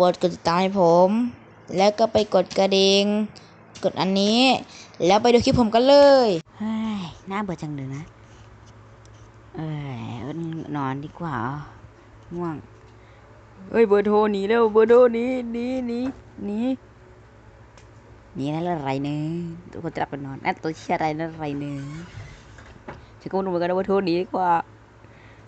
กดกดติดตามให้ผม แล้วก็ไปกดกระดิ่งกดอันนี้ แล้วไปดูคลิปผมกันเลยเฮ้ยน่าเบื่อจังเลยนะ เอ้ยนอนดีกว่าง่วงเฮ้ยเบอร์โทรหนีแล้วเบอร์โทรหนีหนีหนีหนีหนีนั่นอะไรเนื้ทุกคนจะรับไปนอนนั่นตัวเชี่ยอะไรนั่นอะไรเนื้ฉันก็ไม่รู้เหมือนกันว่าโทรหนีดีกว่า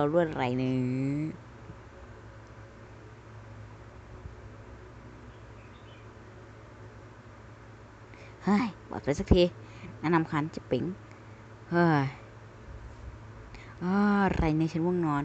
าล้วนไรเนื้อเฮ้ยบอกไปสักทีแนะนำคันจะปิ๊งเฮ้ยอ้าไรเนื้อฉันว่างนอน